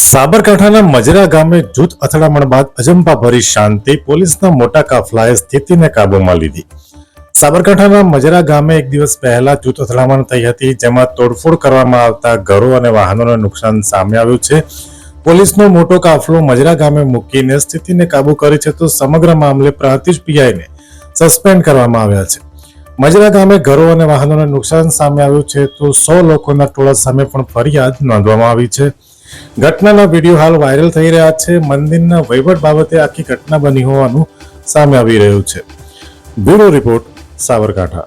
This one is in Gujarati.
સાબરકાંઠાના મજરા ગામે જૂથ અથડામણ બાદ અજંપા ભરી શાંતિ પોલીસના મોટા કાફલાએ સ્થિતિને કાબૂમાં લીધી. સાબરકાંઠાના મજરા ગામે એક દિવસ પહેલા જૂથ અથડામણ થઈ હતી, જેમાં તોડફોડ કરવામાં આવતા ઘરો અને વાહનોને નુકસાન સામે આવ્યું છે. પોલીસનો મોટો કાફલો મજરા ગામે મૂકીને સ્થિતિને કાબૂ કરી છે તો સમગ્ર મામલે પ્રાંતિજ પીઆઈને સસ્પેન્ડ કરવામાં આવ્યા છે. મજરા ગામે ઘરો અને વાહનોને નુકસાન સામે આવ્યું છે તો સો લોકોના ટોળા સામે પણ ફરિયાદ નોંધવામાં આવી છે. ઘટનાના વીડિયો હાલ વાયરલ થઈ રહ્યા છે. મંદિરના વહીવટ બાબતે આખી ઘટના બની હોવાનું સામે આવી રહ્યું છે. Bureau report Sabarkantha